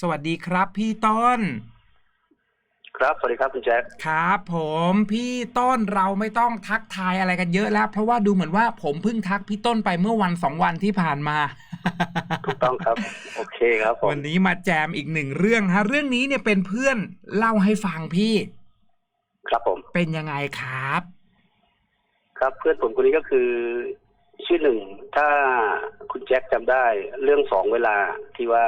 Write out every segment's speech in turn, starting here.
สวัสดีครับ พี่ต้น ครับสวัสดีครับคุณแจ็คครับผมพี่ต้นเราไม่ต้องทักทายอะไรกันเยอะแล้ว เพราะว่าดูเหมือนว่าผมเพิ่งทักพี่ต้นไปเมื่อวันสองวันที่ผ่านมาถูกต้องครับ โอเคครับผมวันนี้มาแจมอีกหนึ่งเรื่องฮะ เรื่องนี้เนี่ยเป็นเพื่อนเล่าให้ฟังพี่ ครับผม เป็นยังไงครับ ครับเพื่อนผมคนนี้ก็คือ ชื่อหนึ่งถ้าคุณแจ็คจำได้เรื่องสองเวลาที่ว่า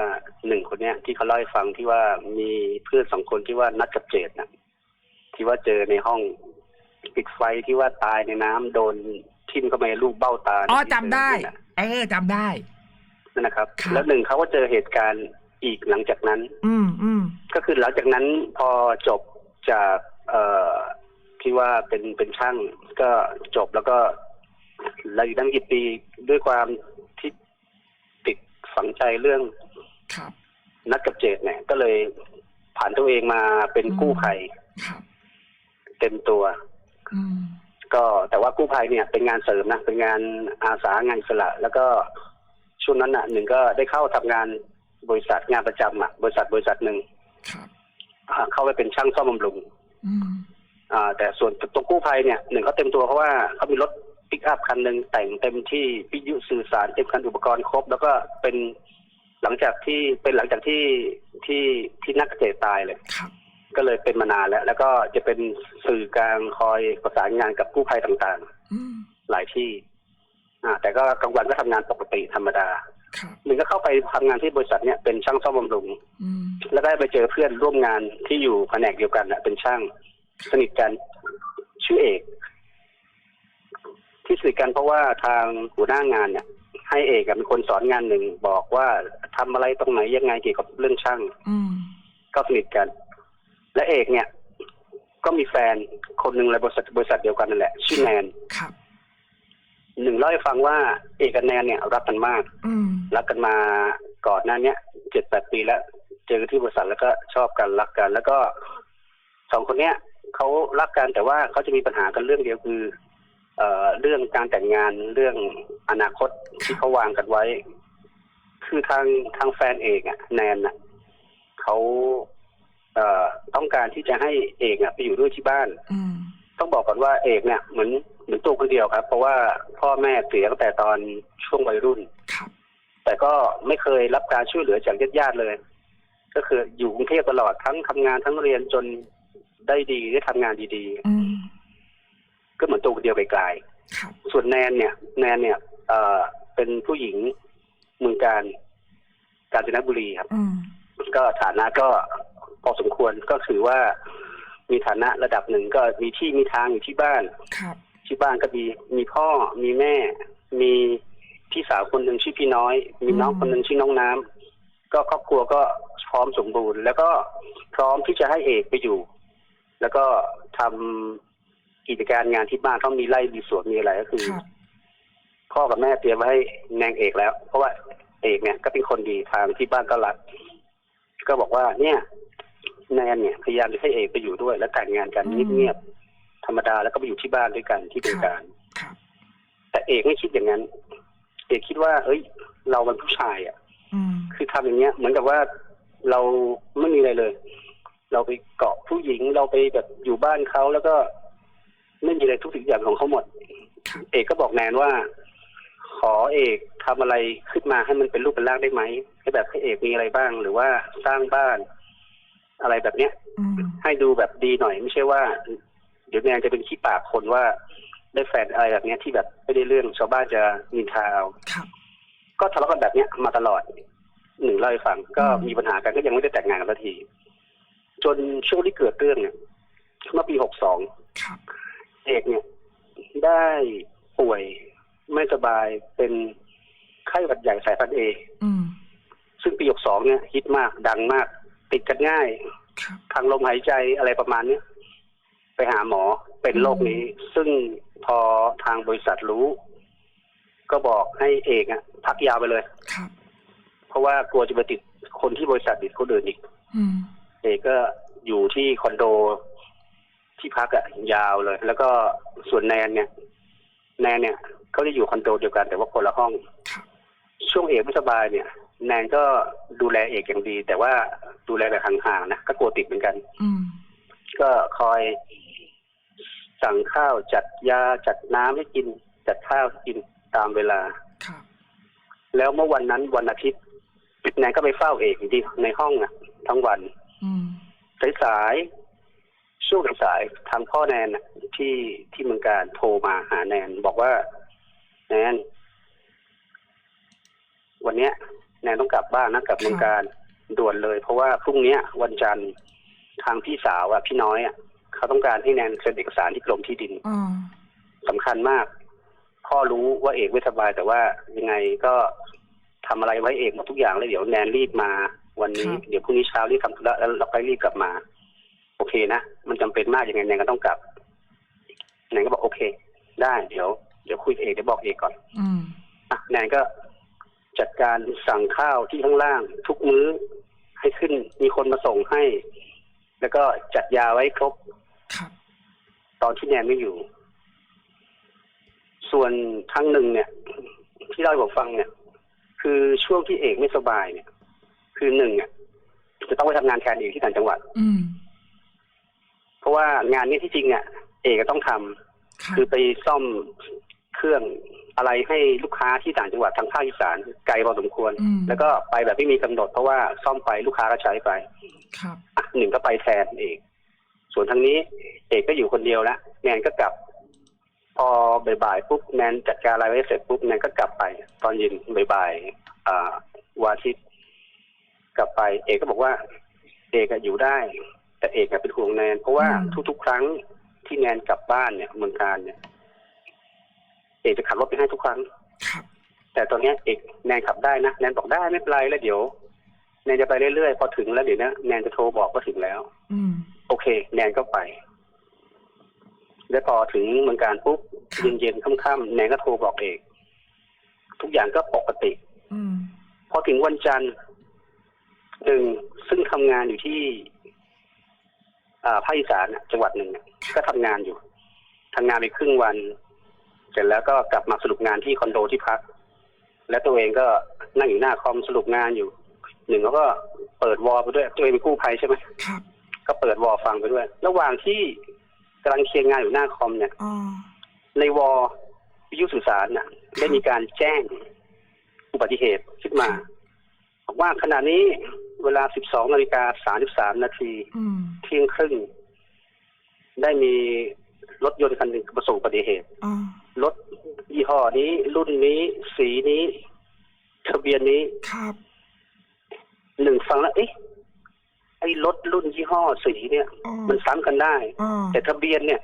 หนึ่งคนเนี้ย ที่เขาเล่าให้ฟังที่ว่ามีเพื่อนสองคนที่ว่านัดกับเจดนะที่ว่าเจอในห้องปิดไฟที่ว่าตายในน้ำโดนทิ่มเข้าไปในลูกเบ้าตาอ๋อจำได้นั่นน่ะเออจำได้ นั่นนะครับ ครับ แล้วหนึ่งเขาก็เจอเหตุการณ์อีกหลังจากนั้น อืมอืมก็คือหลังจากนั้นพอจบจากเอ่อที่ว่าเป็นเป็นช่างก็จบแล้วก็ เราอยู่ตั้งกี่ปีด้วยความที่ติดฝังใจเรื่องครับนัดกับเจดเนี่ย ก็เลยผ่านตัวเองมาเป็นอืมกู้ภัยครับเต็มตัวอืมก็แต่ว่ากู้ภัยเนี่ย เป็นงานเสริมนะเป็นงานอาสางานอิสระแล้วก็ช่วงนั้นน่ะหนึ่งก็ได้เข้าทำงานบริษัทงานประจำอะบริษัทบริษัทหนึ่งครับอ่าเข้าไปเป็นช่างซ่อมบำรุงอืมอ่า แต่ส่วนตรงกู้ภัยเนี่ยหนึ่งเขาเต็มตัวเพราะว่าเขามีรถ ปิกอัพคันหนึ่งแต่งเต็มที่วิทยุสื่อสารเต็มคันอุปกรณ์ครบ แล้วก็เป็นหลังจากที่เป็นหลังจากที่ที่ที่นักเกษตรตายเลยครับก็เลยเป็นมานานแล้ว แล้วก็จะเป็นสื่อกลางคอยประสานงานกับกู้ภัยต่างอืมๆหลายที่ อ่า แต่ก็กลางวันก็ทำงานปกติธรรมดาครับหนึ่งก็เข้าไปทำงานที่บริษัทเนี่ยเป็นช่างซ่อมบำรุงอืมแล้วก็ได้ไปเจอเพื่อนร่วมงานที่อยู่แผนกเดียวกันนะเป็นช่างสนิทกันชื่อเอก ที่สนิทกันเพราะว่าทางหัวหน้างานเนี่ย ให้เอกอะเป็นคนสอนงานหนึ่งบอกว่าทำอะไรตรงไหนยังไงเกี่ยวกับเรื่องช่างอืมก็สนิทกัน และเอกเนี่ย ก็มีแฟนคนหนึ่งในบริษัทบริษัทเดียวกันนั่นแหละ ชื่อแนนครับหนึ่งเล่าให้ฟังว่าเอกกับแนนเนี่ย รักกันมากอืมรักกันมาก่อนหน้าเนี้ยเจ็ดแปดปีแล้วเจอกันที่บริษัทแล้วก็ชอบกันรักกัน แล้วก็สองคนเนี้ยเขารักกันแต่ว่าเขาจะมีปัญหากันเรื่องเดียวคือ เอ่อเรื่องการแต่งงานเรื่องอนาคตที่เขาวางกันไว้ คือทางทางแฟนเอกอะแนนน่ะเขาเอ่อต้องการที่จะให้เอกอะไปอยู่ด้วยที่บ้านอืมต้องบอกก่อนว่าเอกเนี่ยเหมือนเหมือนตัวคนเดียวครับ เพราะว่าพ่อแม่เสียตั้งแต่ตอนช่วงวัยรุ่นครับแต่ก็ไม่เคยรับการช่วยเหลือจากญาติๆเลย ก็คืออยู่กรุงเทพตลอดทั้งทำงานทั้งเรียนจนได้ดีได้ทำงานดีอืมๆ ก็เหมือนตัวคนเดียวไกลครับๆส่วนแนนเนี่ย แนนเนี่ยเอ่อเป็นผู้หญิงเมืองการกาญจนบุรีครับอืมก็ฐานะก็พอสมควรก็ถือว่ามีฐานะระดับหนึ่งก็มีที่มีทางอยู่ที่บ้านครับที่บ้านก็มีมีพ่อมีแม่ มีพี่สาวคนหนึ่งชื่อพี่น้อย มีน้องอืมคนหนึ่งชื่อน้องน้ำก็ครอบครัวก็พร้อมสมบูรณ์ แล้วก็พร้อมที่จะให้เอกไปอยู่ แล้วก็ทำ กิจการงานที่บ้านเขามีไร่มีสวนมีอะไรก็คือครับพ่อกับแม่เตรียมไว้ให้นางเอกแล้ว เพราะว่าเอกเนี่ยก็เป็นคนดีทางที่บ้านก็รัก ก็บอกว่าเนี่ยแนนเนี่ยพยายามจะให้เอกไปอยู่ด้วย แล้วแต่งงานกันอืมเงียบๆธรรมดาแล้วก็ไปอยู่ที่บ้านด้วยกันที่เป็นการ ครับ แต่เอกไม่คิดอย่างนั้น เอกคิดว่า เอ้ย เราเป็นผู้ชายอะ อืม คือทำอย่างเงี้ย เหมือนกับว่าเราไม่มีอะไรเลย เราไปเกาะผู้หญิงเราไปแบบอยู่บ้านเขาแล้วก็ ไม่มีอะไรทุกสิ่งอย่างของเขาหมดครับเอกก็บอกแนนว่า ขอเอกทำอะไรขึ้นมาให้มันเป็นรูปเป็นร่างได้ไหมให้แบบให้เอกมีอะไรบ้าง หรือว่าสร้างบ้าน อะไรแบบเนี้ยอืมให้ดูแบบดีหน่อย ไม่ใช่ว่า เดี๋ยวแนนจะเป็นขี้ปากคนว่าได้แฟนอะไรแบบเนี้ยที่แบบไม่ได้เรื่องชาวบ้านจะนินทาเอาครับก็ทะเลาะกันแบบเนี้ยมาตลอดหนึ่งเล่าให้ฟังก็อืมมีปัญหากันก็ยังไม่ได้แต่งงานกันสักที จนช่วงที่เกิดเรื่องเนี่ยเมื่อปีหกสองครับ เอกเนี่ยได้ป่วยไม่สบายเป็นไข้หวัดใหญ่สายพันธุ์เออืมซึ่งปีหกสองเนี่ยฮิตมากดังมาก ติดกันง่ายครับทางลมหายใจอะไรประมาณเนี้ยไปหาหมอเป็นโรคนี้ ซึ่งพอทางบริษัทรู้ ก็บอกให้เอกอะพักยาวไปเลยครับเพราะว่ากลัวจะไปติดคนที่บริษัทติดคนอื่นอีกอืมเอกก็อยู่ที่คอนโด ที่พักอะยาวเลย แล้วก็ส่วนแนนเนี่ย แนนเนี่ยเขาจะอยู่คอนโดเดียวกันแต่ว่าคนละห้องครับช่วงเอกไม่สบายเนี่ย แนนก็ดูแลเอกอย่างดี แต่ว่าดูแลแบบห่างๆนะก็กลัวติดเหมือนกัน อืมก็คอยสั่งข้าวจัดยาจัดน้ำให้กิน จัดข้าวให้กินตามเวลาครับแล้วเมื่อวันนั้นวันอาทิตย์แนนก็ไปเฝ้าเอกอยู่ที่ในห้องอะ ทั้งวันอืมสายๆ ช่วงสายๆทางพ่อแนนน่ะที่ที่เมืองการโทรมาหาแนนบอกว่า แนน วันเนี้ย แนนต้องกลับบ้านนะกลับเมืองการด่วนเลย เพราะว่าพรุ่งเนี้ย วันจันทร์ทางพี่สาวอะพี่น้อยอะเขาต้องการให้แนนเซ็นเอกสารที่กรมที่ดินอ่าสำคัญมาก พ่อรู้ว่าเอกไม่สบาย แต่ว่ายังไงก็ทำอะไรไว้เอกหมดทุกอย่างเลยเดี๋ยวแนนรีบมา วันนี้ครับเดี๋ยวพรุ่งนี้เช้ารีบทำธุระแล้วเราไปรีบกลับมา โอเคนะ มันจำเป็นมากยังไงแนนก็ต้องกลับแนนก็บอกโอเค ได้เดี๋ยวเดี๋ยวคุยกับเอกเดี๋ยวบอกเอกก่อนอืมอะแนนก็จัดการสั่งข้าวที่ข้างล่าง ทุกมื้อให้ขึ้นมีคนมาส่งให้ แล้วก็จัดยาไว้ครบครับตอนที่แนนไม่อยู่ ส่วนครั้งหนึ่งเนี่ย ที่เล่าให้ผมฟังเนี่ย คือช่วงที่เอกไม่สบายเนี่ย คือหนึ่งเนี่ยจะต้องไปทำงานแทนเอกที่ต่างจังหวัด อืมเพ ราะว่างานนี้ที่จริงเนี่ยเอกก็ต้องทำครับคือไปซ่อมเครื่องอะไรให้ลูกค้าที่ต่างจังหวัดทางภาคอีสานไกลพอสมควรอืมแล้วก็ไปแบบไม่มีกำหนด เพราะว่าซ่อมไปลูกค้าก็ใช้ไป ครับอะหนึ่งก็ไปแทนเอกส่วนทางนี้ เอกก็อยู่คนเดียวแล้วแนนก็กลับ พอบ่ายๆปุ๊บแนนจัดการอะไรไว้เสร็จปุ๊บแนนก็กลับไป ตอนเย็นบ่ายๆอ่าวันอาทิตย์กลับไป เอกก็บอกว่า เอกอะอยู่ได้ แต่เอกอะเป็นห่วงแนนเพราะว่าอืมทุกๆ ครั้งที่แนนกลับบ้านเนี่ยเมืองการเนี่ย เอกจะขับรถไปให้ทุกครั้งครับ แต่ตอนเนี้ยเอกแนนขับได้นะแนนบอกได้ไม่เป็นไรแล้วเดี๋ยวแนนจะไปเรื่อยๆพอถึงแล้วเดี๋ยวนะแนนจะโทรบอกว่าถึงแล้ว อืม โอเค แนนก็ไป แล้วพอถึงเมืองการปุ๊บครับเย็นๆค่ำๆแนนก็โทรบอกเอกทุกอย่างก็ปกติอืมพอถึงวันจันทร์หนึ่งซึ่งทำงานอยู่ที่อ่า ภาคอีสานน่ะจังหวัดหนึ่งน่ะก็ทำงานอยู่ทำงานไปครึ่งวัน เสร็จแล้วก็กลับมาสรุปงานที่คอนโดที่พัก แล้วตัวเองก็นั่งอยู่หน้าคอมสรุปงานอยู่หนึ่งเขาก็เปิดวอลไปด้วยตัวเองเป็นกู้ภัยใช่ไหมครับก็เปิดวอลฟังไปด้วย ระหว่างที่กำลังเคลียร์งานอยู่หน้าคอมเนี่ยอ่าในวอลวิทยุสื่อสารน่ะ ได้มีการแจ้งอุบัติเหตุขึ้นมา บอกว่าขณะนี้เวลา 12นาฬิกา33นาทีอืมเที่ยงครึ่ง ได้มีรถยนต์คันหนึ่งประสบอุบัติเหตุอ่ารถยี่ห้อนี้รุ่นนี้ สีนี้ทะเบียนนี้ครับหนึ่งฟังแล้วเอ๊ะไอ้รถรุ่นยี่ห้อสีเนี่ยอ่ามันซ้ำกันได้อ่าแต่ทะเบียนเนี่ย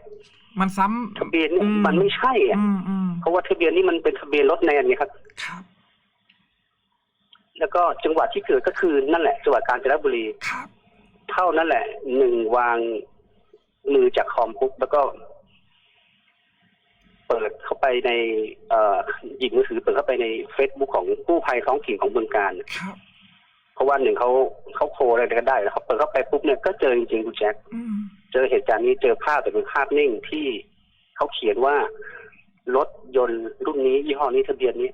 มันซ้ำทะเบียนเนี่ยอืมันไม่ใช่อะอืมอืมเพราะว่าทะเบียนนี้มันเป็นทะเบียนรถแนนไงครับครับ แล้วก็จังหวัดที่เกิดก็คือนั่นแหละจังหวัดกาญจนบุรี ครับ เท่านั้นแหละหนึ่งวางมือจากคอมปุ๊บแล้วก็ เปิดเข้าไปใน เอ่อหยิบมือถือเปิดเข้าไปในเฟซบุ๊กของกู้ภัยท้องถิ่นของเมืองการ ครับ เพราะว่าหนึ่งเขาเขาโคอะไรกันได้แล้วเขาเปิดเข้าไปปุ๊บเนี่ยก็เจอจริงๆคุณแจ็คอืม เจอเหตุการณ์นี้เจอภาพแต่เป็นภาพนิ่งที่เขาเขียนว่ารถยนต์รุ่นนี้ยี่ห้อนี้ทะเบียนนี้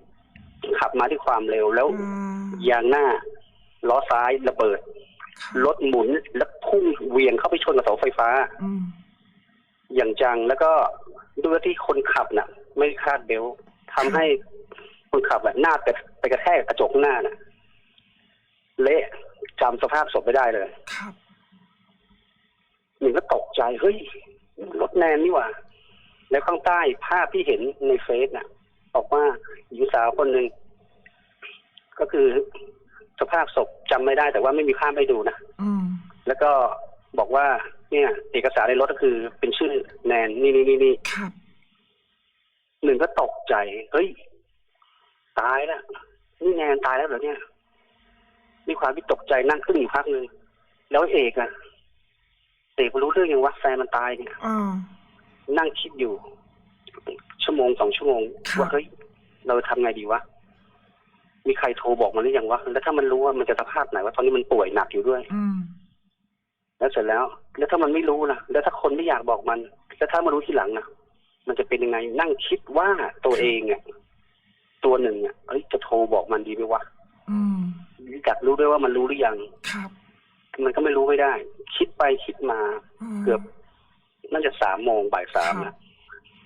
ขับมาด้วยความเร็วแล้วอ่ายางหน้าล้อซ้ายระเบิดครับรถหมุนแล้วพุ่งเหวียงเข้าไปชนกับเสาไฟฟ้าอืมอย่างจังแล้วก็ด้วยที่คนขับน่ะ ไม่คาดเบลต์ทำให้คนขับแบบหน้าไปไปกระแทกกระจกข้างหน้าน่ะ เละจำสภาพศพไม่ได้เลยครับหนึ่งก็ตกใจเฮ้ยรถแนนนี่หว่า แล้วข้างใต้ภาพที่เห็นในเฟซน่ะ บอกว่าหญิงสาวคนหนึ่งก็คือสภาพศพจำไม่ได้แต่ว่าไม่มีภาพให้ดูนะอืมแล้วก็บอกว่า เนี่ย เอกสารในรถก็คือ เป็นชื่อแนนนี่นี่นี่นี่ครับหนึ่งก็ตกใจ เฮ้ย ตายแล้วนี่แนนตายแล้วเหรอเนี่ยมีความที่ตกใจนั่งขึ้นอยู่พักหนึ่งแล้วเอกอะเอกมันรู้เรื่องยังวะแฟนมันตายเนี่ยอ่านั่งคิดอยู่ ชั่วโมงสองชั่วโมงครับว่าเฮ้ยเราจะทำไงดีวะมีใครโทรบอกมันหรือยังวะแล้วถ้ามันรู้ว่ามันจะสภาพไหนว่าตอนนี้มันป่วยหนักอยู่ด้วย อืม แล้วเสร็จแล้ว แล้วถ้ามันไม่รู้นะแล้วถ้าคนไม่อยากบอกมัน แล้วถ้ามารู้ทีหลังนะมันจะเป็นยังไงนั่งคิดว่าตัวเองเนี่ยตัวหนึ่งเนี่ยเอ้ยจะโทรบอกมันดีไหมวะอืม อยากรู้ด้วยว่ามันรู้หรือยังครับมันก็ไม่รู้ไม่ได้ คิดไปคิดมามเกือบน่าจะสามโมงบ่ายสามครันะบ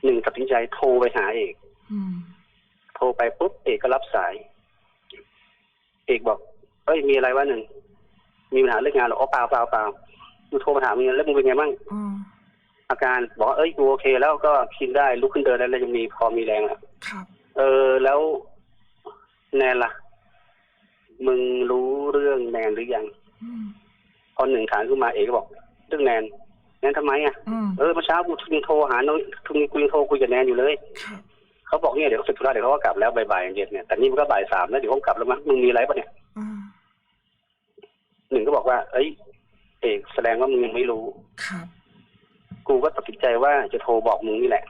หนึ่งตัดสินใจโทรไปหาเอกอืมโทรไปปุ๊บเอกก็รับสาย เอกบอกเอ้ยมีอะไรวะหนึ่งมีปัญหาเรื่องงานเหรออ๋อเปล่าเปล่าเปล่ากูโทรมาถามมึงแล้วมึงเป็นไงบ้างอืมอาการบอกว่าเอ้ยกูโอเค แล้วก็กินได้ลุกขึ้นเดินได้แล้วยังมีพอมีแรงแล้วครับเออแล้วแนนล่ะ มึงรู้เรื่องแนนหรือยังอืมพอหนึ่งถามขึ้นมาเอกก็บอก เรื่องแนนแนนทำไมอะอืมเออเมื่อเช้ากูยังโทรหาน้องทุงกูยังโทรคุยกับแนนอยู่เลยครับเขาบอกเนี่ยเดี๋ยวเขาเสร็จธุระเดี๋ยวเขาก็กลับแล้วบ่ายๆเย็นเนี่ยแต่นี่มันก็บ่ายสามแล้วเดี๋ยวเขากลับแล้วมั้งมึงมีอะไรปะเนี่ยอ่าหนึ่งก็บอกว่า เอ้ยเอกแสดงว่ามึงยังไม่รู้ครับกูก็ตัดสินใจว่าจะโทรบอกมึงนี่แหละ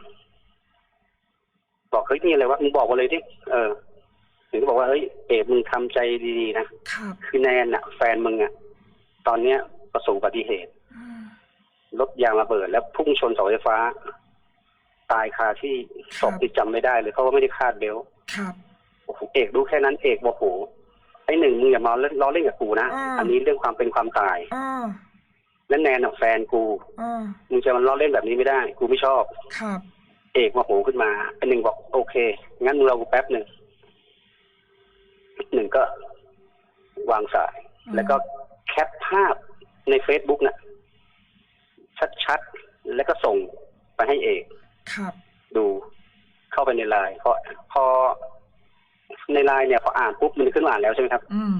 บอกเฮ้ยนี่อะไรวะมึงบอกมาเลยดิเออหนึ่งก็บอกว่าเฮ้ยเอกมึงทำใจดีๆนะครับคือแนนอะแฟนมึงอะตอนเนี้ยประสบอุบัติเหตุอืม รถยางระเบิด แล้วพุ่งชนเสาไฟฟ้า ตายคาที่ศพที่จำไม่ได้เลยเพราะว่าไม่ได้คาดเบลต์ครับ โอ้โหเอกรู้แค่นั้นเอกบอกโหไอ้หนึ่งมึงอย่ามาเล่นล้อเล่นกับกูนะอ่า อันนี้เรื่องความเป็นความตาย อ่าและแนนอะแฟนกูอ่ามึงจะมาล้อเล่นแบบนี้ไม่ได้ กูไม่ชอบ ครับเอกโมาโหขึ้นมาไอ้หนึ่งบอกโอเค งั้นมึงรอกูแป๊บหนึ่งหนึ่งก็วางสายอืมแล้วก็แคปภาพในเฟซบุ๊กน่ะ ชัดๆ แล้วก็ส่งไปให้เอกครับ ดูเข้าไปในไลน์พอพอในไลน์เนี่ยพออ่านปุ๊บมันขึ้นมาอ่านแล้วใช่ไหมครับ อืม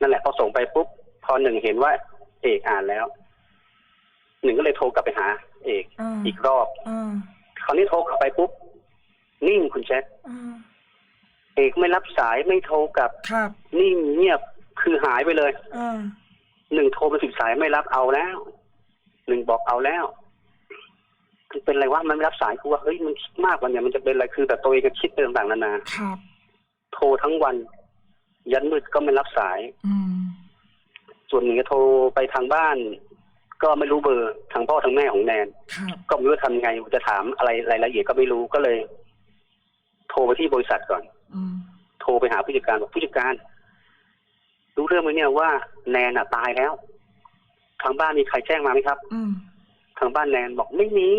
นั่นแหละพอส่งไปปุ๊บพอหนึ่งเห็นว่าเอกอ่านแล้ว หนึ่งก็เลยโทรกลับไปหา เอกอ่าอีกรอบอ่าคราวนี้โทรกลับไปปุ๊บนิ่งคุณแจ็คอ่าเอกไม่รับสายไม่โทรกลับครับนิ่งเงียบคือหายไปเลยอ่าหนึ่งโทรไปสิบสายไม่รับเอาแล้ว หนึ่งบอกเอาแล้วมันเป็นอะไรวะมันไม่รับสายกูว่าเฮ้ยมันคิดมากกว่าเนี่ยมันจะเป็นอะไรคือแบบตัวเองก็คิดไปต่างๆนานาครับโทรทั้งวัน ยันมืดก็ไม่รับสาย อืมส่วนหนึ่งก็โทรไปทางบ้าน ก็ไม่รู้เบอร์ทางพ่อทางแม่ของแนน ครับก็ไม่รู้จะทำไงจะถามอะไรรายละเอียดก็ไม่รู้ก็เลย โทรไปที่บริษัทก่อน อืมโทรไปหาผู้จัดการบอกผู้จัดการ รู้เรื่องไหมเนี่ยว่าแนนอะตายแล้ว ทางบ้านมีใครแจ้งมาไหมครับ อืมทางบ้านแนนบอกไม่มี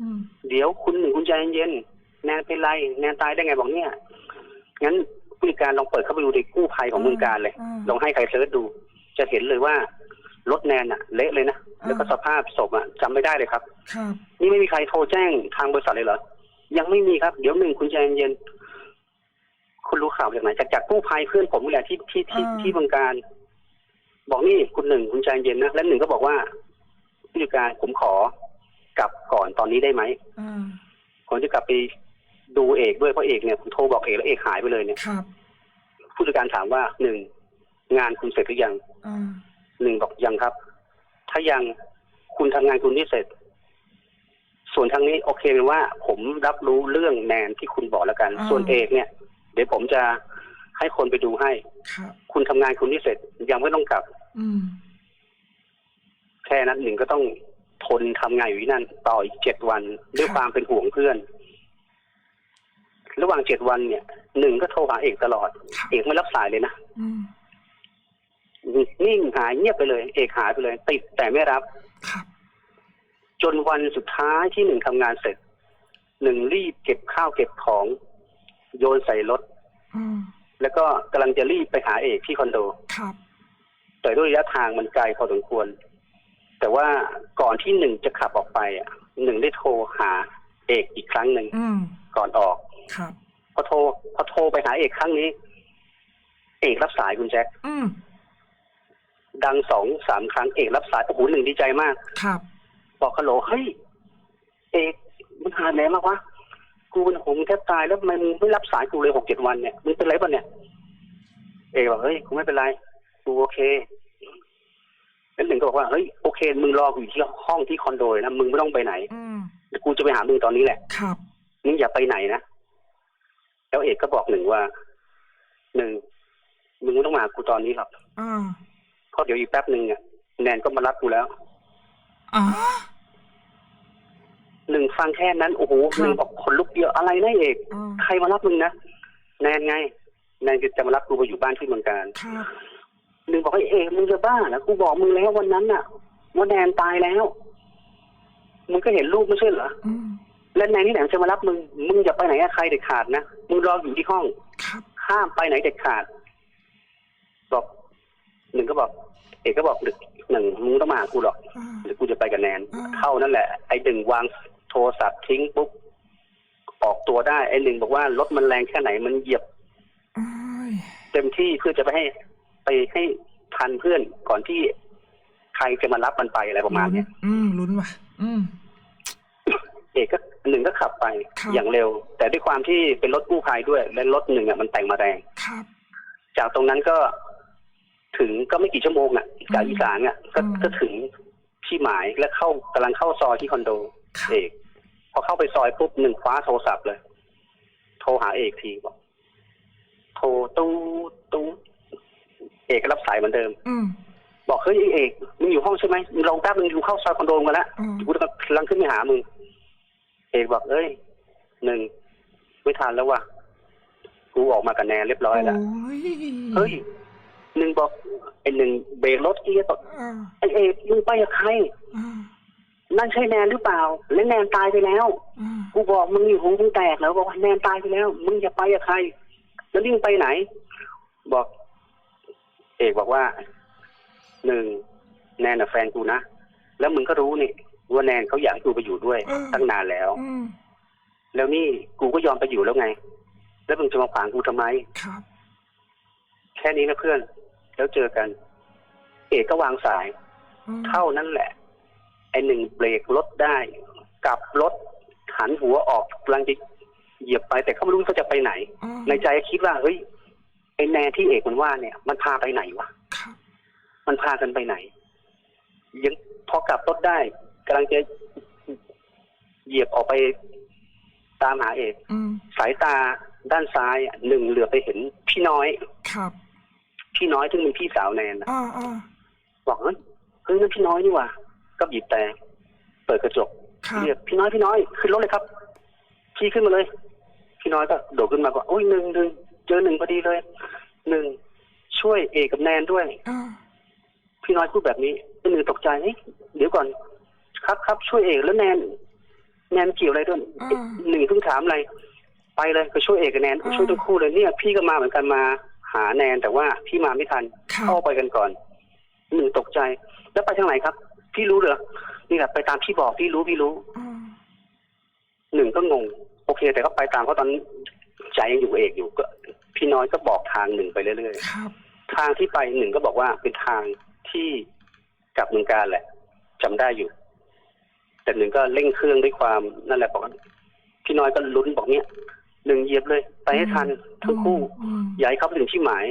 อืมเดี๋ยวคุณหนึ่งคุณใจเย็นๆแนนเป็นไรแนนตายได้ไงบอกเนี่ยงั้นผู้จัดการลองเปิดเข้าไปดูในกู้ภัยของเมืองการเลยอ่าลองให้ใครเซิร์ชดู จะเห็นเลยว่ารถแนนอะเละเลยนะอ่า แล้วก็สภาพศพอะจำไม่ได้เลยครับ ครับนี่ไม่มีใครโทรแจ้งทางบริษัทเลยเหรอยังไม่มีครับ เดี๋ยวหนึ่งคุณใจเย็นๆคุณรู้ข่าวจากไหนจากจากกู้ภัยเพื่อนผมนี่แหละที่ที่ที่ที่เมืองการ บอกนี่คุณหนึ่งคุณใจเย็นนะและหนึ่งก็บอกว่าผู้จัดการผมขอกลับก่อนตอนนี้ได้ไหมอ่าผมจะกลับไปดูเอกด้วยเพราะเอกเนี่ยผมโทรบอกเอกแล้วเอกหายไปเลยเนี่ยครับผู้จัดการถามว่าหนึ่งงานคุณเสร็จหรือยังอ่าหนึ่งบอกยังครับ ถ้ายังคุณทำงานคุณนี่เสร็จ ส่วนทางนี้โอเคเป็นว่า ผมรับรู้เรื่องแนนที่คุณบอกแล้วกัน ส่วนเอกเนี่ย เดี๋ยวผมจะ ให้คนไปดูให้ครับคุณทำงานคุณนี่เสร็จยังไม่ต้องกลับอืมแค่นั้นหนึ่งก็ต้องทนทำงานอยู่ที่นั่นต่ออีกเจ็ดวันด้วยครับความเป็นห่วงเพื่อน ระหว่างเจ็ดวันเนี่ยหนึ่งก็โทรหาเอกตลอดครับเอกไม่รับสายเลยนะอืมนิ่งหายเงียบไปเลย เอกหายไปเลย ติดแต่ไม่รับครับจนวันสุดท้ายที่หนึ่งทำงานเสร็จ หนึ่งรีบเก็บข้าวเก็บของ โยนใส่รถอืม แล้วก็กำลังจะรีบไปหาเอกที่คอนโด ครับ แต่ด้วยระยะทางมันไกลพอสมควร แต่ว่าก่อนที่หนึ่งจะขับออกไปอะหนึ่งได้โทรหาเอกอีกครั้งหนึ่งอืม ก่อนออก ครับ พอโทรพอโทรไปหาเอกครั้งนี้ เอกรับสายคุณแจ็คอืม ดังสองสามครั้งเอกรับสายโอ้โหหนึ่งดีใจมาก ครับ บอกฮัลโหลเฮ้ยเอกมันหายไหนมากวะ กูเป็นหงแทบตายแล้วทำไมมึงไม่รับสายกูเลยหกเจ็ดวันเนี่ยมึงเป็นไรป่ะเนี่ย เอกบอกเฮ้ยกูไม่เป็นไรกูโอเคแล้วหนึ่งก็บอกว่าเฮ้ยโอเค มึงรอกูอยู่ที่ห้องที่คอนโดเลยนะมึงไม่ต้องไปไหนอืมเดี๋ยวกูจะไปหามึงตอนนี้แหละครับมึงอย่าไปไหนนะแล้วเอกก็บอกหนึ่งว่าหนึ่งมึงไม่ต้องมาหากูตอนนี้หรอกอ่าเพราะเดี๋ยวอีกแป๊บหนึ่งอะแนนก็มารับกูแล้วอ่า หนึ่งฟังแค่นั้นโอ้โหครับหนึ่งบอกขนลุกเดียวอะไรนะเอกอ่าใครมารับมึงนะแนนไงแนนจะมารับกูไปอยู่บ้านที่เมืองการครับหนึ่งบอกให้เอกมึงจะบ้าเหรอกูบอกมึงแล้ววันนั้นน่ะ ว่าแนนตายแล้วมึงก็เห็นรูปไม่ใช่เหรออืมแล้วแนนที่ไหนจะมารับมึงมึงอย่าไปไหนกับใครเด็ดขาดนะมึงรออยู่ที่ห้องครับห้ามไปไหนเด็ดขาดบอกหนึ่งก็บอก เอกก็บอกหนึ่งหนึ่งมึงต้องมาหากูหรอกอ่าหรือกูจะไปกับแนนอ่าเท่านั้นแหละ ไอ้หนึ่งวาง โทรศัพท์ทิ้งปุ๊บออกตัวได้ ไอ้หนึ่งบอกว่ารถมันแรงแค่ไหนมันเหยียบโอ้ยเต็มที่เพื่อจะไปให้ไปให้ทันเพื่อนก่อนที่ใครจะมารับมันไปอะไรประมาณลุ้นเนี้ยอืมลุ้นว่ะ อืมเอกก็หนึ่งก็ขับไปครับอย่างเร็ว แต่ด้วยความที่เป็นรถกู้ภัยด้วย และรถหนึ่งอะมันแต่งมาแรงครับ จากตรงนั้นก็ถึงก็ไม่กี่ชั่วโมงอะจากอีสานอะก็อืมก็ถึงที่หมายและเข้ากำลังเข้าซอยที่คอนโดครับเอกพ อเข้าไปซอยปุ๊บหนึ่งคว้าโทรศัพท์เลย โทรหาเอกทีบอกโทรตู้ตู้เอกก็รับสายเหมือนเดิม อืมบอกเฮ้ยไอ้เอกมึงอยู่ห้องใช่ไหมมึงลองแป๊บนึงกูเข้าซอยคอนโดมาแล้วอืมกูกำลังขึ้นไปหามึง เอกบอกเอ้ยหนึ่งไม่ทันแล้วว่ะกูออกมากับแนนเรียบร้อยแล้วโอ้ยเฮ้ยหนึ่งบอกไอ้หนึ่งเบรกรถเกียร์บอกอ่าไอ้เอกมึงไปกับใครอ่า นั่นใช่แนนหรือเปล่า และแนนตายไปแล้วอ่ากูบอกมึงอยู่หูมึงแตกแล้วบอกว่าแนนตายไปแล้ว มึงอย่าไปกับใคร แล้วนี่มึงไปไหน บอก เอกบอกว่าหนึ่งแนนน่ะแฟนกูนะ แล้วมึงก็รู้นี่ว่าแนนเขาอยากให้กูไปอยู่ด้วยตั้งนานแล้วอืมแล้วนี่กูก็ยอมไปอยู่แล้วไง แล้วมึงจะมาขวางกูทำไมครับ แค่นี้นะเพื่อน แล้วเจอกัน เอกก็วางสายอืมเท่านั้นแหละ ไอหนึ่งเบรกรถได้กลับรถหันหัวออกกำลังจะเหยียบไป แต่เขาไม่รู้เขาจะไปไหนอ่าในใจคิดว่าเฮ้ยไอแนนที่เอกมันว่าเนี่ย มันพาไปไหนวะครับมันพากันไปไหน ยังพอกลับรถได้กำลังจะเหยียบออกไปตามหาเอกอืมสายตาด้านซ้ายอะหนึ่งเหลือบไปเห็นพี่น้อยครับ พี่น้อยซึ่งเป็นพี่สาวแนนนะอ่าอ่าบอกเฮ้ยเฮ้ยนั่นพี่น้อยนี่หว่า ก็บีบแต่เปิดกระจกครับเรียกพี่น้อยพี่น้อยขึ้นรถเลยครับ พี่ขึ้นมาเลย พี่น้อยก็โดดขึ้นมาบอกโอ้ยหนึ่งหนึ่งเจอหนึ่งพอดีเลยหนึ่งช่วยเอกกับแนนด้วยอ่าพี่น้อยพูดแบบนี้หนึ่งตกใจเฮ้ยเดี๋ยวก่อน ครับครับช่วยเอกแล้วแนนแนนเกี่ยวอะไรด้วยเอ๊ะหนึ่งเพิ่งถามอะไร ไปเลยไปช่วยเอกกับแนนช่วยทั้งคู่เลยเนี่ย พี่ก็มาเหมือนกันมาหาแนนแต่ว่าพี่มาไม่ทันครับเข้าไปกันก่อนหนึ่งตกใจ แล้วไปทางไหนครับ พี่รู้เหรอนี่แหละไปตามพี่บอกพี่รู้พี่รู้อ่าหนึ่งก็งง โอเค แต่ก็ไปตามเพราะตอนนั้นใจยังอยู่กับเอกอยู่ก็ พี่น้อยก็บอกทางหนึ่งไปเรื่อยครับๆทางที่ไปหนึ่งก็บอกว่าเป็นทางที่กลับเมืองการแหละจำได้อยู่ แต่หนึ่งก็เร่งเครื่องด้วยความนั่นแหละบอกว่าพี่น้อยก็ลุ้นบอกเนี่ยหนึ่งเหยียบเลย ไปให้ทันทั้งคู่อืมอย่าให้เขาไปถึงที่หมาย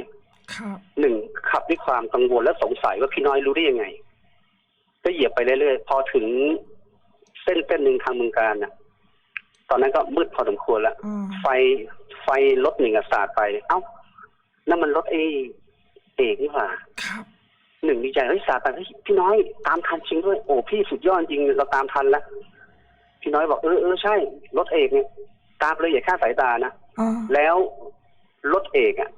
ครับหนึ่งขับด้วยความกังวลและสงสัยว่าพี่น้อยรู้ได้ยังไง ก็เหยียบไปเรื่อยๆ พอถึงเส้นเส้นหนึ่งทางเมืองการน่ะ ตอนนั้นก็มืดพอสมควรแล้วอ่าไฟไฟรถหนึ่งอะสาดไป เอ้านั่นมันรถเอเอกนี่หว่า ครับ หนึ่งดีใจเฮ้ยสาดไปเฮ้ยพี่น้อยตามทันจริงด้วย โอ้พี่สุดยอดจริงเราตามทันแล้วพี่น้อยบอกเออเออใช่ รถเอกเนี่ยตามไปเลยอย่าฆ่าสายตานะอ่าแล้วรถเอกอะ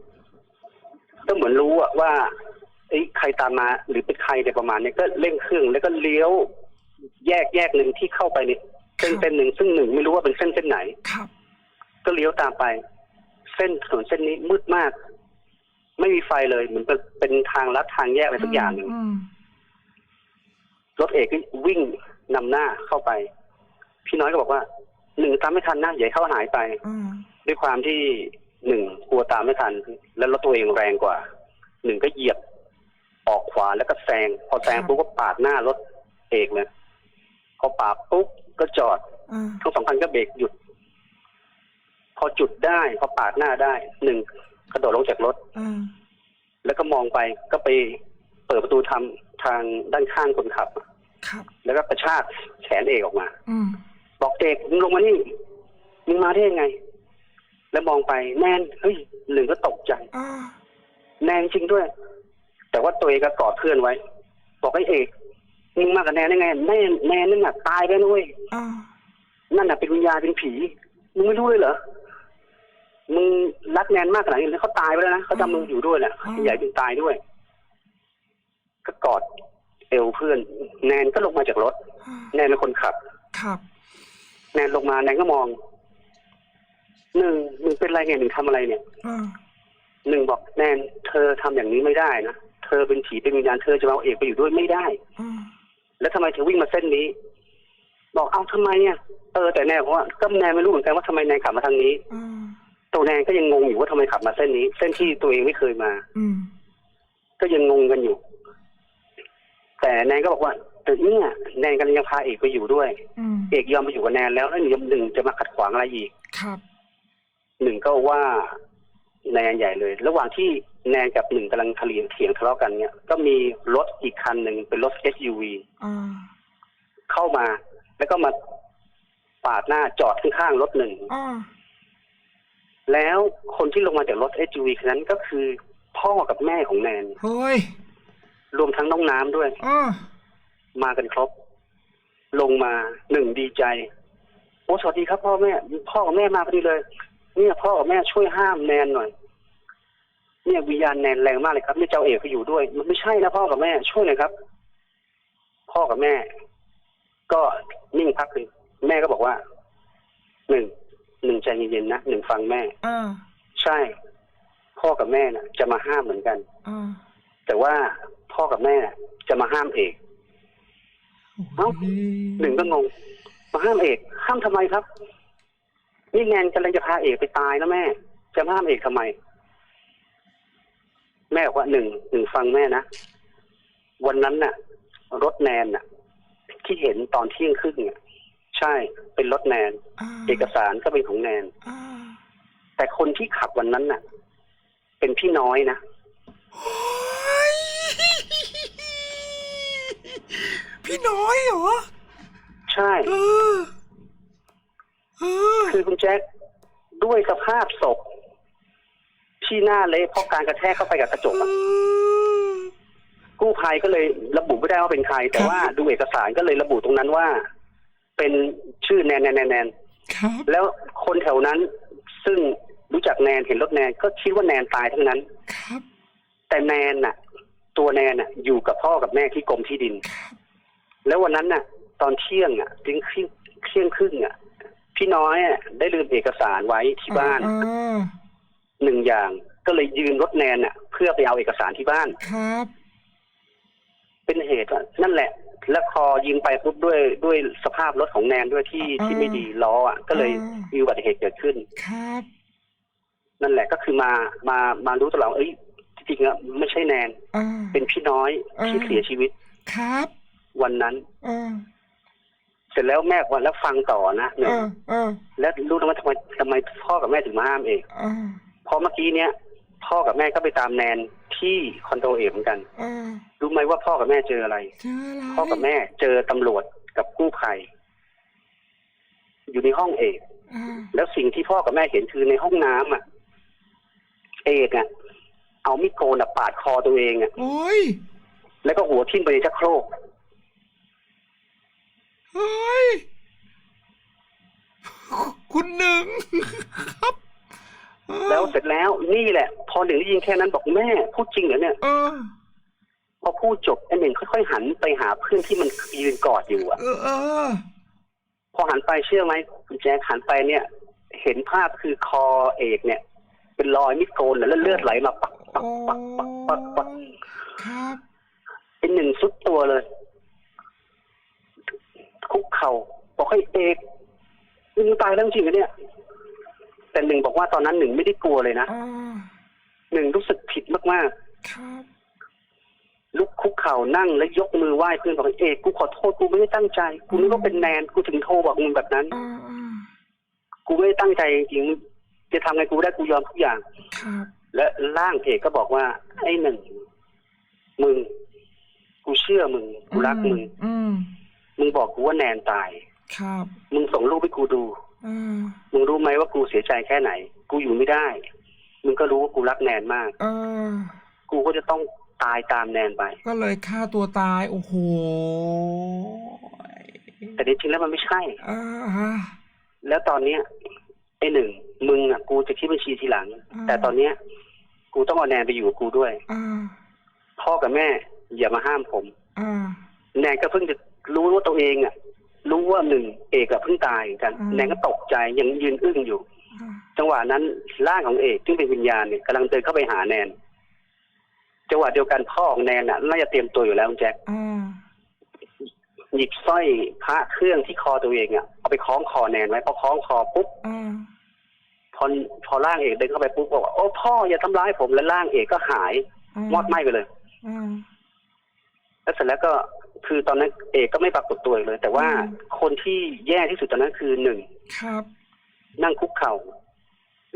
ก็เหมือนรู้อะว่า ไอ้ยใครตามมาหรือเป็นใครในยประมาณเนี้ยก็เร่งเครื่องแล้วก็เลี้ยว แยกแยกหนึ่งที่เข้าไปในเส้นเส้นหนึ่งซึ่งหนึ่งไม่รู้ว่าเป็นเส้นเส้นไหนครับ ก็เลี้ยวตามไป เส้นถนนเส้นนี้มืดมาก ไม่มีไฟเลยเหมือนเป็นเป็นทางลัดทางแยกอะไรสักอย่างหนึ่งอืมรถเอกก็วิ่งนำหน้าเข้าไป พี่น้อยก็บอกว่าหนึ่งตามไม่ทันนะอย่าให้เขาหายไปอ่าด้วยความที่หนึ่งกลัวตามไม่ทัน แล้วรถตัวเองแรงกว่าหนึ่งก็เหยียบ ออกขวาแล้วก็แซง พอแซงปุ๊บก็ปาดหน้ารถเอกเลยพอปาดปุ๊บก็จอดอ่าทั้งสองคันก็เบรกหยุด พอจุดได้พอปาดหน้าได้หนึ่งกระโดดลงจากรถอ่าแล้วก็มองไปก็ไปเปิดประตูทำทางด้านข้างคนขับครับแล้วก็กระชากแขนเอกออกมาอืมบอกเอกมึงลงมานี่มึงมาได้ยังไง แล้วมองไปแนนเฮ้ยหนึ่งก็ตกใจอ่าแนนจริงด้วย แต่ว่าตัวเองก็กอดเพื่อนไว้ บอกไอ้เอกมึงมากับแนนได้ไงแนนแนนนั่นน่ะตายไปแล้วเว้ยอ่านั่นน่ะเป็นวิญญาณเป็นผีมึงไม่รู้เลยเหรอมึงรักแนนมากขนาดนี้แล้วเขาตายไปแล้วนะเขาจำมึงอยู่ด้วยแหละอย่าให้มึงตายด้วย ก็กอดเอวเพื่อน แนนก็ลงมาจากรถ แนนเป็นคนขับ ครับ แนนลงมาแนนก็มองหนึ่งหนึ่งเป็นไรเนี่ยหนึ่งทำอะไรเนี่ยอ่าหนึ่งบอกแนนเธอทำอย่างนี้ไม่ได้นะ เธอเป็นผีเป็นวิญญาณเธอจะมาเอาเอกไปอยู่ด้วยไม่ได้อ่าแล้วทำไมเธอวิ่งมาเส้นนี้ บอกเอาทำไมอะเออแต่แนนบอกว่าก็แนนไม่รู้เหมือนกันว่าทำไมแนนขับมาทางนี้อ่าตัวแนนก็ยังงงอยู่ว่าทำไมขับมาเส้นนี้ เส้นที่ตัวเองไม่เคยมา อืมก็ยังงงกันอยู่ แต่แนนก็บอกว่าแต่เนี่ยแนนกำลังจะพาเอกไปอยู่ด้วยอืมเอกยอมไปอยู่กับแนนแล้วแล้วหนึ่งหนึ่งจะมาขัดขวางอะไรอีก ครับ หนึ่งก็ว่าแนนใหญ่เลย ระหว่างที่ แนนกับหนึ่งกำลังทะเลาะเถียงทะเลาะกันเนี่ย ก็มีรถอีกคันหนึ่งเป็นรถ SUV อ่าเข้ามา แล้วก็มาปาดหน้าจอดข้างๆรถหนึ่งอ่าแล้วคนที่ลงมาจากรถ SUV คันนั้นก็คือพ่อกับแม่ของแนนเฮ้ยรวมทั้งน้องน้ำด้วยอ่ามากันครบ ลงมาหนึ่งดีใจโอ้สวัสดีครับพ่อแม่ พ่อกับแม่มาพอดีเลยเนี่ยพ่อกับแม่ช่วยห้ามแนนหน่อย เนี่ยวิญญาณแนนแรงมากเลยครับเนี่ยเจ้าเอกไปอยู่ด้วย มันไม่ใช่นะพ่อกับแม่ช่วยหน่อยครับ พ่อกับแม่ ก็นิ่งพักหนึ่งแม่ก็บอกว่าหนึ่งหนึ่งใจเย็นๆนะหนึ่งฟังแม่อ่าใช่ พ่อกับแม่น่ะ จะมาห้ามเหมือนกันอ่าแต่ว่าพ่อกับแม่น่ะ จะมาห้ามเอกเอ้าหนึ่งก็งง มาห้ามเอก ห้ามทำไมครับนี่แนนกำลังจะพาเอกไปตายแล้วแม่ จะมาห้ามเอกทำไม แม่บอกว่าหนึ่งหนึ่งฟังแม่นะวันนั้นน่ะ รถแนนน่ะ ที่เห็นตอนเที่ยงครึ่งเนี่ยใช่เป็นรถแนนอ่าเอกสารก็เป็นของแนนอ่าแต่คนที่ขับวันนั้นน่ะ เป็นพี่น้อยนะเฮ้ยพี่น้อยเหรอ ใช่เออเออคือคุณแจ็คด้วยสภาพศพ ที่หน้าเละเพราะการกระแทกเข้าไปกับกระจกอะกู้ภัยก็เลยระบุไม่ได้ว่าเป็นใคร แต่ว่าดูเอกสารก็เลยระบุตรงนั้นว่า เป็นชื่อแนนแนนแนนแนนครับ แล้วคนแถวนั้น ซึ่งรู้จักแนนเห็นรถแนนก็คิดว่าแนนตายทั้งนั้น ครับ แต่แนนน่ะ ตัวแนนน่ะ อยู่กับพ่อกับแม่ที่กรมที่ดิน ครับแล้ววันนั้นน่ะ ตอนเที่ยงอะถึงเที่ยงเที่ยงครึ่งอะพี่น้อยอะได้ลืมเอกสารไว้ที่บ้าน อ่า หนึ่งอย่าง ก็เลยยืนรถแนนอะ เพื่อไปเอาเอกสารที่บ้าน ครับ เป็นเหตุว่านั่นแหละ แล้วพอยิงไปปุ๊บด้วยด้วยสภาพรถของแนนด้วยที่ที่ไม่ดีล้ออะ ก็เลยมีอุบัติเหตุเกิดขึ้น ครับ นั่นแหละก็คือมามามารู้ตอนหลังเอ้ยจริงๆอะไม่ใช่แนน อ่า เป็นพี่น้อยที่อ่าเสียชีวิตครับวันนั้นอ่าเสร็จแล้วแม่บอกว่าแล้วฟังต่อนะหนึ่งอ่าอ่าแล้วรู้ไหมว่าทำไมทำไมพ่อกับแม่ถึงมาห้ามเอกอ่าเพราะเมื่อกี้เนี้ยพ่อกับแม่ก็ไปตามแนนที่คอนโดเอกเหมือนกันอ่ารู้ไหมว่าพ่อกับแม่เจออะไร เจออะไรพ่อกับแม่เจอตำรวจกับกู้ภัยอยู่ในห้องเอกอ่าแล้วสิ่งที่พ่อกับแม่เห็นคือในห้องน้ำอะ เอกอะ เอามีดโกนอะปาดคอตัวเองอะ โอ้ยแล้วก็หัวทิ่มไปในชักโครก เฮ้ยคุณหนึ่งครับออ แล้วเสร็จแล้วนี่แหละ พอหนึ่งได้ยินแค่นั้นบอกแม่พูดจริงเหรอเนี่ยเออพอพูดจบไอ้หนึ่งค่อยๆหันไปหาเพื่อนที่มันยืนกอดอยู่อะเออเออพอหันไปเชื่อไหมคุณแจ๊คหันไปเนี่ย เห็นภาพคือคอเอกเนี่ย เป็นรอยมิดโกนแล้วเลือดไหลมาปักปักโอ้ปักปักปักปักครับเป็นหนึ่งสุดตัวเลย คุกเข่าบอกให้เอกมึงตายแล้วจริงเหรอเนี่ย แต่หนึ่งบอกว่าตอนนั้นหนึ่งไม่ได้กลัวเลยนะอ่าหนึ่งรู้สึกผิดมากครับๆ ลุกคุกเข่านั่งแล้วยกมือไหว้เพื่อนบอกเอกกูขอโทษกูไม่ได้ตั้งใจ กูนึกว่าเป็นแนนกูถึงโทรบอกมึงแบบนั้น อ่าอ่ากูไม่ได้ตั้งใจจริงๆจะทำไงกูได้กูยอมทุกอย่าง ครับและร่างเอกก็บอกว่า ไอ้หนึ่งมึง กูเชื่อมึง กูรักมึง อืมมึงบอกกูว่าแนนตาย ครับ มึงส่งรูปให้กูดูอ่า มึงรู้ไหมว่ากูเสียใจแค่ไหน กูอยู่ไม่ได้ มึงก็รู้ว่ากูรักแนนมาก เออ กูก็จะต้องตายตามแนนไป ก็เลยฆ่าตัวตาย โอ้โห แต่จริงๆแล้วมันไม่ใช่อ่าฮะแล้วตอนเนี้ยไอ้หนึ่งมึงอะ กูจะคิดบัญชีทีหลังอ่าแต่ตอนเนี้ย กูต้องเอาแนนไปอยู่กับกูด้วยอ่าพ่อกับแม่อย่ามาห้ามผมอ่าแนนก็เพิ่งจะรู้ว่าตัวเองอะ รู้ว่าหนึ่งเอกอะเพิ่งตายกันอืมแนนก็ตกใจยังยืนอึ้งอยู่อ่าจังหวะนั้นร่างของเอกซึ่งเป็นวิญญาณเนี่ยกำลังเดินเข้าไปหาแนนจังหวะเดียวกันพ่อของแนนอะน่าจะเตรียมตัวอยู่แล้วคุณแจ็คอ่าหยิบสร้อยพระเครื่องที่คอตัวเองอะเอาไปคล้องคอแนนไว้พอคล้องคอปุ๊บอ่าพอพอร่างเอกเดินเข้าไปปุ๊บบอกว่าโอ้พ่ออย่าทำร้ายผมแล้วร่างเอกก็หายมอดไหม้ไปเลยอ่าแล้วเสร็จแล้วก็ คือตอนนั้นเอกก็ไม่ปรากฏตัวอีกเลย แต่ว่าอืมคนที่แย่ที่สุดตอนนั้นคือหนึ่งครับนั่งคุกเข่า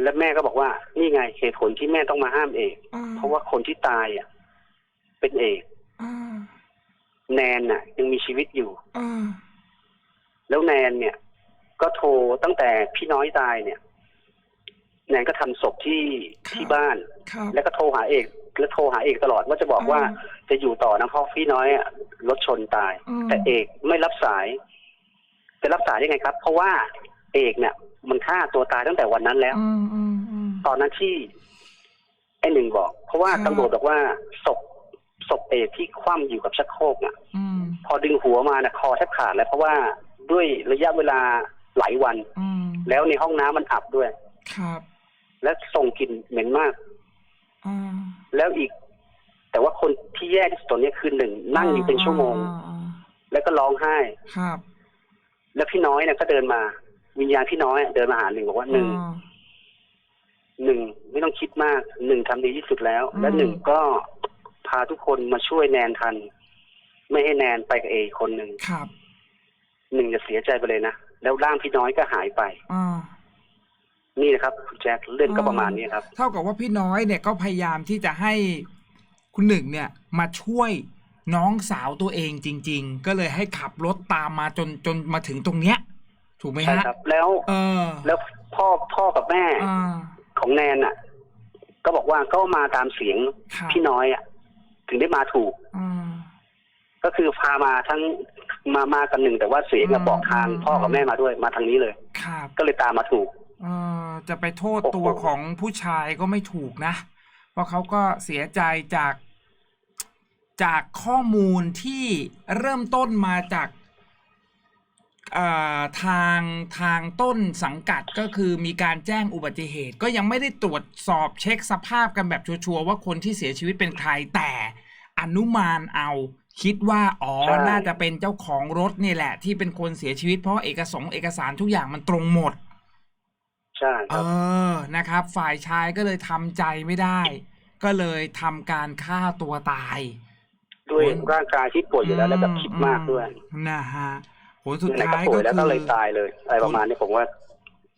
และแม่ก็บอกว่า นี่ไงเหตุผลที่แม่ต้องมาห้ามเอกอ่าเพราะว่าคนที่ตายอะ เป็นเอกอ่าแนนน่ะ ยังมีชีวิตอยู่อ่าแล้วแนนเนี่ย ก็โทรตั้งแต่พี่น้อยตายเนี่ย แนนก็ทำศพที่ที่บ้านครับแล้วก็โทรหาเอก แล้วโทรหาเอกตลอดว่าจะบอกว่าอืม จะอยู่ต่อนะเพราะพี่น้อยอะรถชนตาย อืม แต่เอกไม่รับสายจะรับสายได้ไงครับ เพราะว่าเอกเนี่ย มันฆ่าตัวตายตั้งแต่วันนั้นแล้ว อืมอืมอืม ตอนนั้นที่ไอ้หนึ่งบอก เพราะว่าครับตำรวจบอกว่าศพศพเอกที่คว่ำอยู่กับชักโครกน่ะ อืมพอดึงหัวมาน่ะคอแทบขาดแล้วเพราะว่าด้วยระยะเวลาหลายวัน อืมแล้วในห้องน้ำมันอับด้วย ครับและส่งกลิ่นเหม็นมาก อ่าแล้วอีก แต่ว่าคนที่แย่ที่สุดตอนนี้คือหนึ่งนั่งอยู่เป็นชั่วโมงอ่าอ่าแล้วก็ร้องไห้ ครับ แล้วพี่น้อยเนี่ยก็เดินมา วิญญาณพี่น้อยเดินมาหาหนึ่งบอกว่าหนึ่งอ่าหนึ่งไม่ต้องคิดมากหนึ่งทำดีที่สุดแล้ว และอืมหนึ่งก็พาทุกคนมาช่วยแนนทัน ไม่ให้แนนไปกับเออีกคนหนึ่งครับหนึ่งจะเสียใจไปเลยนะ แล้วร่างพี่น้อยก็หายไปอ่านี่นะครับคุณแจ็คเรื่องก็ประมาณนี้ครับ เท่ากับว่าพี่น้อยเนี่ยก็พยายามที่จะให้ คุณหนึ่งเนี่ยมาช่วยน้องสาวตัวเองจริง ๆ ก็เลยให้ขับรถตามมาจนจนมาถึงตรงเนี้ย ถูกไหมใช่ฮะ ครับ แล้วเออแล้วพ่อพ่อกับแม่อ่าของแนนอะ ก็บอกว่าก็มาตามเสียงครับพี่น้อยอะ ถึงได้มาถูก อ่า ก็คือพามาทั้งมามากันหนึ่งแต่ว่าเสียงอะอืมบอกทางอืม พ่อกับแม่มาด้วยมาทางนี้เลย ครับก็เลยตามมาถูก เออจะไปโทษโอ้โหตัวของผู้ชายก็ไม่ถูกนะ เพราะเขาก็เสียใจจากจากข้อมูลที่เริ่มต้นมาจากเอ่อทางทางต้นสังกัดก็คือมีการแจ้งอุบัติเหตุ ก็ยังไม่ได้ตรวจสอบเช็คสภาพกันแบบชัวร์ๆว่าคนที่เสียชีวิตเป็นใครแต่อนุมานเอาคิดว่าอ๋อใช่น่าจะเป็นเจ้าของรถนี่แหละ ที่เป็นคนเสียชีวิตเพราะว่าเอกสงค์เอกสารทุกอย่างมันตรงหมด ใช่เอครับ อนะครับ ฝ่ายชายก็เลยทำใจไม่ได้ ก็เลยทำการฆ่าตัวตาย ด้วยร่างกายที่ป่วยอยู่แล้วแล้วก็คิดมากด้วยอืมนะฮะผลสุดไหนๆก็ท้ายป่ก็วยแล้วคืก็อ เลยตายเลยอะไรประมาณนี้ผมว่า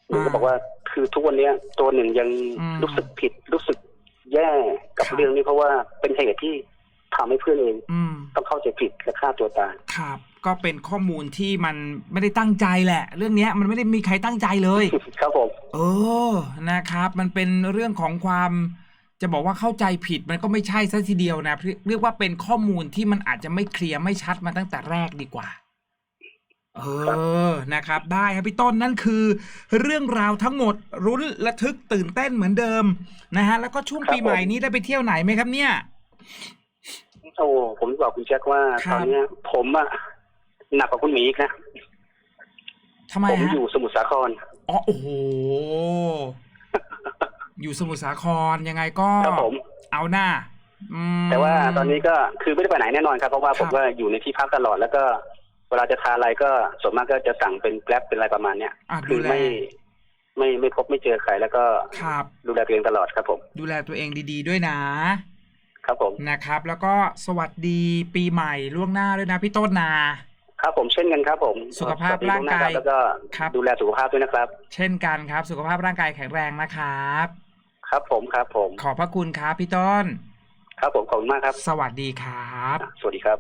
หนูก็อ่าบอกว่าคือทุกวันเนี้ย ตัวหนึ่งยังอืมรู้สึกผิดรู้สึกแย่กับครับ เรื่องนี้เพราะว่าเป็นเหตุที่ ทำให้เพื่อนเองอืมต้องเข้าใจผิดและฆ่าตัวตายครับ ก็เป็นข้อมูลที่มันไม่ได้ตั้งใจแหละ เรื่องเนี้ยมันไม่ได้มีใครตั้งใจเลย ครับผมเออนะครับ มันเป็นเรื่องของความจะบอกว่าเข้าใจผิดมันก็ไม่ใช่ซะทีเดียวนะ เรียกว่าเป็นข้อมูลที่มันอาจจะไม่เคลียร์ไม่ชัดมาตั้งแต่แรกดีกว่า เออ นะครับ ได้ครับพี่ต้นนั่นคือ เรื่องราวทั้งหมดรุ้นระทึกตื่นเต้นเหมือนเดิมนะฮะ แล้วก็ช่วงปีใหม่นี้ได้ไปเที่ยวไหนไหมครับเนี่ย โอ้ผมบอกคุณแจ็คว่าครัตบ อนเนี้ย ผมอะหนักกว่าคุณหมีอีกนะทำไมผมฮะอยู่สมุทรสาคร อ๋อโอ้โห อยู่สมุทรสาครยังไงก็ครับผม เอาหน้าอืม แต่ว่าตอนนี้ก็คือไม่ได้ไปไหนแน่นอนครับ เพราะว่าครับผมก็อยู่ในที่พักตลอดแล้วก็ เวลาจะทานอะไรก็ส่วนมากก็จะสั่งเป็นแกร็บเป็นอะไรประมาณเนี้ยอะคืดูอแลไม่ไม่ไม่พบไม่เจอใครแล้วก็ครับ ดูแลตัวเองตลอดครับผม ดูแลตัวเองดี ๆ ด้วยนะ ครับผมนะครับ แล้วก็สวัสดีปีใหม่ล่วงหน้าด้วยนะพี่ต้นนา ครับผมเช่นกันครับผมสุขภาพสวัสดีร่างกายล่วหน้ครับแล้วก็ครับดูแลสุขภาพด้วยนะครับ เช่นกันครับ สุขภาพร่างกายแข็งแรงนะครับ ครับผมครับผม ขอบพระคุณครับพี่ต้น ครับผมขอบคุณมากครับ สวัสดีครับ สวัสดีครับ